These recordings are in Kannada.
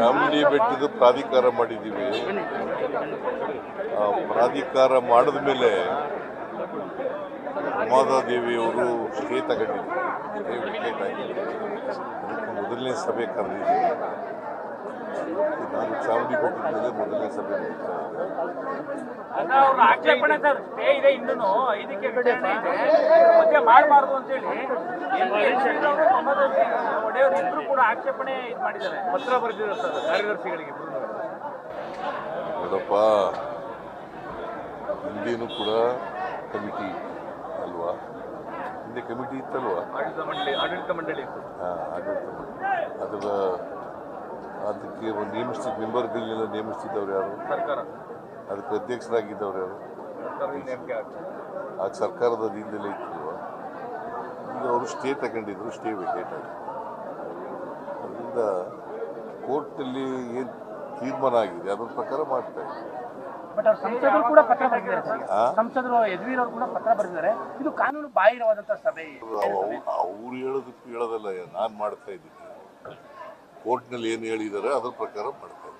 ಚಾಮುಂಡಿ ಬೆಟ್ಟದ ಪ್ರಾಧಿಕಾರ ಮಾಡಿದ್ದೀವಿ. ಪ್ರಾಧಿಕಾರ ಮಾಡಿದ ಮೇಲೆ ದೇವಿಯವರು ಸ್ಟೇ ಅದಕ್ಕೆ ಮೊದಲನೇ ಸಭೆ ಕರೆದಿದ್ದೀವಿ. ನಾನು ಚಾಮುಂಡಿ ಬೆಟ್ಟದ ಮೊದಲನೇ ಸಭೆ ನಡೀತಾ ಅಲ್ಲ, ಅವ್ರ ಆಕ್ಷೇಪಣೆ ಸರ್ ಸ್ಟೇ ಇದೆ ಇನ್ನೂ ಇದಕ್ಕೆ ವಿಚಾರಣೆ ಇದೆ. ಮಧ್ಯೆ ಮಾಡಬಾರ್ದು ಅಂತೇಳಿ ಒಡೆಯವರು ಇಬ್ರು ಕೂಡ ಆಕ್ಷೇಪಣೆ ಇದು ಮಾಡಿದ್ದಾರೆ. ಪತ್ರ ಬರೆದಿದ್ದಾರೆ ಸರ್ ಕಾರ್ಯದರ್ಶಿಗಳಿಗೆ ಅದಪ್ಪ ಹಿಂದೇನು ಕೂಡ ಕಮಿಟಿ ಅಲ್ವಾ? ಹಿಂದೆ ಕಮಿಟಿ ಇತ್ತಲ್ವಾ? ಆಡಳಿತ ಮಂಡಳಿ ಆಡಳಿತ ಮಂಡಳಿ ಹಾಂ ಆಡಳಿತ ಮಂಡಳಿ. ಅದರ ಅದಕ್ಕೆ ಒಂದು ನೇಮಿಸಿದ ಮೆಂಬರ್ಗಳನ್ನೆಲ್ಲ ನೇಮಿಸ್ತಿದ್ದವ್ರು ಯಾರು? ಸರ್ಕಾರ. ಅದಕ್ಕೆ ಅಧ್ಯಕ್ಷರಾಗಿದ್ದವ್ರು ಯಾರು? ಆ ಸರ್ಕಾರದ ಅಧೀನದಲ್ಲೇ ಇತ್ತು ಈಗ ಅವರು ಸ್ಟೇ ತಗೊಂಡಿದ್ರು ಸ್ಟೇ ವೇಕೇಟ್ ಆಗಿ ಅದರಿಂದ ಕೋರ್ಟಲ್ಲಿ ಏನು ತೀರ್ಮಾನ ಆಗಿದೆ? ಅದರ ಪ್ರಕಾರ ಮಾಡ್ತಾ ಇದ್ದಾರೆ ಸಂಸದರು ಕೂಡ ಪತ್ರ ಬರೆದಿದ್ದಾರೆ ಸಂಸದರು ಯದುವೀರ್ ಅವರು ಕೂಡ ಪತ್ರ ಬರೆದಿದ್ದಾರೆ. ಇದು ಕಾನೂನು ಬಾಹಿರವಾದಂತಹ ಸಭೆ. ಅವ್ರು ಹೇಳೋದಕ್ಕೂ ಹೇಳೋದಲ್ಲ ನಾನು ಮಾಡ್ತಾ ಇದ್ದೀನಿ. ಕೋರ್ಟ್ನಲ್ಲಿ ಏನು ಹೇಳಿದ್ದಾರೆ ಅದ್ರ ಪ್ರಕಾರ ಮಾಡ್ತಾರೆ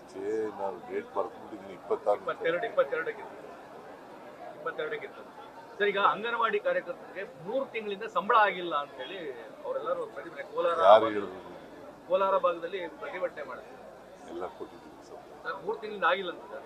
ಸ್ಟೇ ನಾನು ಡೇಟ್ ಬರ್ಕೊಂಡಿದ್ದೀನಿ ಇಪ್ಪತ್ತಾರು ಸರ್ ಈಗ ಅಂಗನವಾಡಿ ಕಾರ್ಯಕರ್ತರಿಗೆ ಮೂರು ತಿಂಗಳಿಂದ ಸಂಬಳ ಆಗಿಲ್ಲ ಅಂತ ಹೇಳಿ ಅವರೆಲ್ಲರೂ ಪ್ರತಿಭಟನೆ ಕೋಲಾರ ಕೋಲಾರ ಭಾಗದಲ್ಲಿ ಪ್ರತಿಭಟನೆ ಮಾಡಿದ್ರು. ಎಲ್ಲ ಕೊಟ್ಟಿದ್ದೀವಿ ಸರ್ ಮೂರು ತಿಂಗಳಿಂದ ಆಗಿಲ್ಲ ಅಂತ ಸರ್.